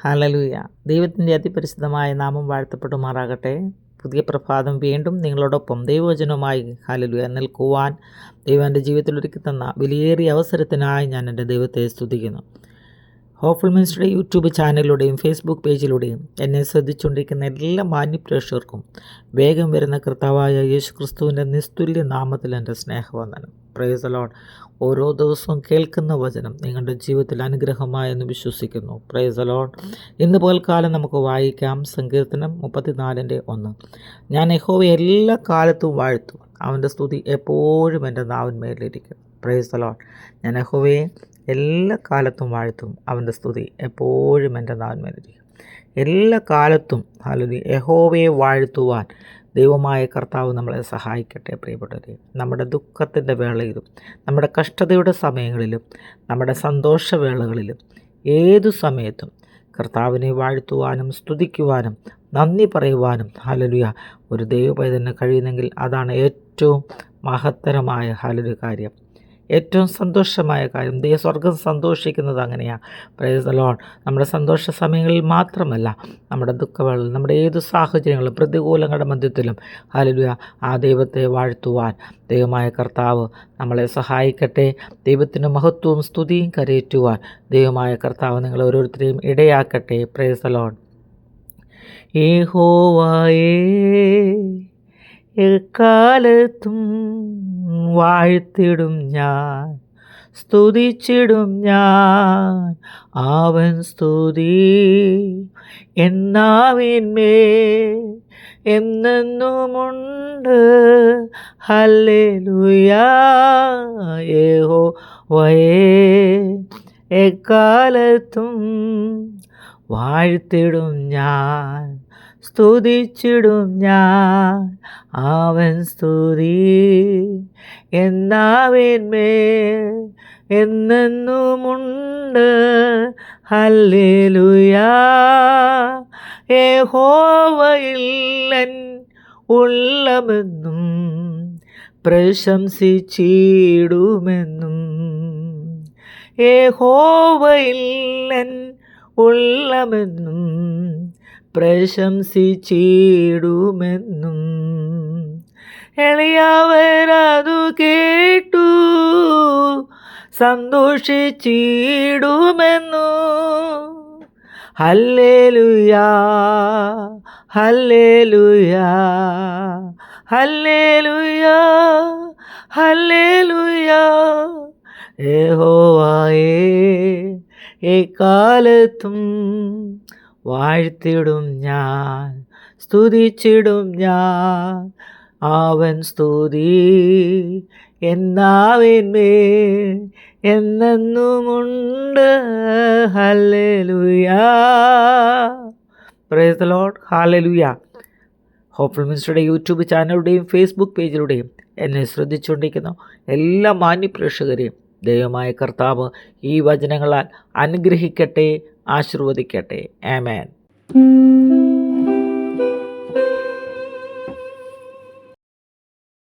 Hallelujah ദൈവത്തിന്റെ അതിപരിശുദ്ധമായ നാമം വാഴ്ത്തപ്പെടുമാറാകട്ടെ. പുതിയ പ്രഭാതം വീണ്ടും നിങ്ങളോടൊപ്പം ദൈവവചനവുമായി ഹാലലൂയ നിൽക്കുവാൻ ദൈവം എന്റെ ജീവിതത്തിൽ ഒരുക്കി തന്ന വിലയേറിയ അവസരത്തിനായി ഞാൻ എന്റെ ദൈവത്തെ സ്തുതിക്കുന്നു. ഹോഫുൾ മിനിസ്റ്ററുടെ യൂട്യൂബ് ചാനലിലൂടെയും ഫേസ്ബുക്ക് പേജിലൂടെയും എന്നെ ശ്രദ്ധിച്ചുകൊണ്ടിരിക്കുന്ന എല്ലാ മാന്യപ്രേക്ഷകർക്കും വേഗം വരുന്ന കർത്താവായ യേശു ക്രിസ്തുവിന്റെ നിസ്തുല്യ നാമത്തിൽ എന്റെ സ്നേഹവന്ദനം. പ്രേസ് അലോൺ ഓരോ ദിവസവും കേൾക്കുന്ന വചനം നിങ്ങളുടെ ജീവിതത്തിൽ അനുഗ്രഹമായെന്ന് വിശ്വസിക്കുന്നു. പ്രേസ് അലോൺ ഇന്ന് പോൽക്കാലം നമുക്ക് വായിക്കാം സങ്കീർത്തനം മുപ്പത്തിനാലിന്റെ ഒന്ന്. ഞാൻ യഹോവയെ എല്ലാ കാലത്തും വാഴ്ത്തും. അവന്റെ സ്തുതി എപ്പോഴും എന്റെ നാവിന്മേലിരിക്കും. അലോൺ ഞാൻ യഹോവയെ എല്ലാ കാലത്തും വാഴ്ത്തും അവന്റെ സ്തുതി എപ്പോഴും എന്റെ നാവിന്മേലിരിക്കും എല്ലാ കാലത്തും അല്ലെങ്കിൽ യഹോവയെ വാഴ്ത്തുവാൻ ദൈവമായ കർത്താവ് നമ്മളെ സഹായിക്കട്ടെ പ്രിയപ്പെട്ടവരെ. നമ്മുടെ ദുഃഖത്തിന്റെ വേളയിലും നമ്മുടെ കഷ്ടതയുടെ സമയങ്ങളിലും നമ്മുടെ സന്തോഷവേളകളിലും ഏതു സമയത്തും കർത്താവിനെ വാഴ്ത്തുവാനും സ്തുതിക്കുവാനും നന്ദി പറയുവാനും ഹലലുയ ഒരു ദൈവപൈതന് കഴിയുന്നെങ്കിൽ അതാണ് ഏറ്റവും മഹത്തരമായ ഹലൊരു കാര്യം. ഏറ്റവും സന്തോഷമായ കാര്യം. ദൈവ സ്വർഗം സന്തോഷിക്കുന്നത് അങ്ങനെയാണ് പ്രേസ് ലോൺ നമ്മുടെ സന്തോഷ സമയങ്ങളിൽ മാത്രമല്ല നമ്മുടെ ദുഃഖവേള നമ്മുടെ ഏത് സാഹചര്യങ്ങളും പ്രതികൂലങ്ങളുടെ മധ്യത്തിലും ഹാലലുയ ആ ദൈവത്തെ വാഴ്ത്തുവാൻ ദൈവമായ കർത്താവ് നമ്മളെ സഹായിക്കട്ടെ. ദൈവത്തിന്റെ മഹത്വവും സ്തുതിയും കരയേറ്റുവാൻ ദൈവമായ കർത്താവ് നിങ്ങൾ ഓരോരുത്തരെയും ഇടയാക്കട്ടെ. പ്രേസ് ലോൺ ഏഹോവായേ എക്കാലത്തും വാഴ്ത്തിടും ഞാൻ. സ്തുതിച്ചിടും ഞാൻ. അവൻ സ്തുതി. എന്നാവിന്മേ എന്നെന്നുമുണ്ട്. ഹല്ലേലുയാഹോ യേഹോ വയേ എക്കാലത്തും വാഴ്ത്തിടും ഞാൻ. സ്തുതിച്ചിടും ഞാൻ. അവൻ സ്തുതി എന്നാവിന്മേൽ എന്നെന്നുമുണ്ട്. ഹല്ലേലൂയാ. ഉള്ളമെന്നും പ്രശംസിച്ചിടുമെന്നും. യഹോവയില്ലൻ ഉള്ളമെന്നും പ്രശംസിച്ചിടുമെന്നും എളിയവരതു കേട്ടു സന്തോഷിച്ചിടുമെന്നു. Hallelujah hallelujah hallelujah hallelujah. യഹോവായേ എക്കാലത്തും വാഴ്ത്തിടും ഞാൻ സ്തുതിച്ചിടും ഞാൻ. അവൻ സ്തുതി എന്നാവിന്മേ എന്നെന്നുമുണ്ട്. Hallelujah. Praise the Lord hallelujah hopeful മിനിസ്റ്ററുടെ YouTube ചാനലുടെയും ഫേസ്ബുക്ക് പേജിലൂടെയും എന്നെ ശ്രദ്ധിച്ചുകൊണ്ടിരിക്കുന്ന എല്ലാ മാന്യപ്രേക്ഷകരെയും. ദൈവമായ കർത്താവ് ഈ വചനങ്ങളാൽ അനുഗ്രഹിക്കട്ടെ ആശീർവദിക്കട്ടെ. ആമേൻ.